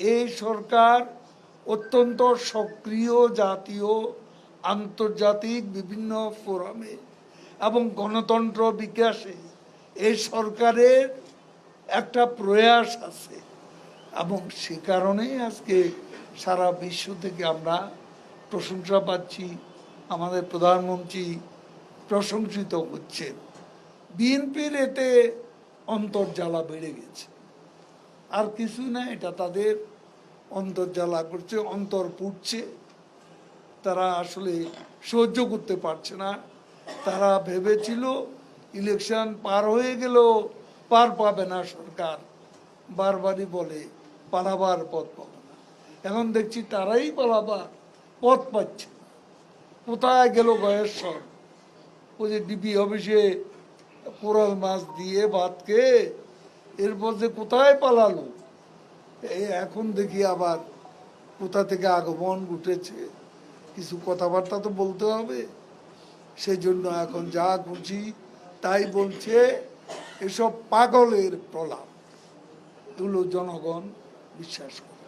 এই সরকার অত্যন্ত সক্রিয় জাতীয়, আন্তর্জাতিক বিভিন্ন ফোরামে এবং গণতন্ত্র বিকাশে এই সরকারের একটা প্রয়াস আছে। এবং সে কারণেই আজকে সারা বিশ্ব থেকে আমরা প্রশংসা পাচ্ছি, আমাদের প্রধানমন্ত্রী প্রশংসিত হচ্ছেন। বিএনপির এতে অন্তর্জ্বালা বেড়ে গেছে। আর কিছু না, এটা তাদের অন্তর্জ্বালা করছে, অন্তর পুড়ছে। তারা আসলে সহ্য করতে পারছে না। তারা ভেবেছিল ইলেকশন পার হয়ে গেলেও পার পাবে না সরকার। বারবারই বলে, পালাবার পথ পাবে না। এখন দেখছি তারাই পালাবার পথ পাচ্ছে কোথায় গেল গয়েশ্বর? ওই যে ডিবি অফিসে কোরাল মাছ দিয়ে ভাতকে এরপর যে কোথায় পালালো? এই এখন দেখি আবার কোথা থেকে আগমন ঘটেছে। কিছু কথাবার্তা তো বলতে হবে। সেই জন্য এখন যা খুশি তাই বলছে এসব পাগলের প্রলাপ। এগুলো জনগণ বিশ্বাস করে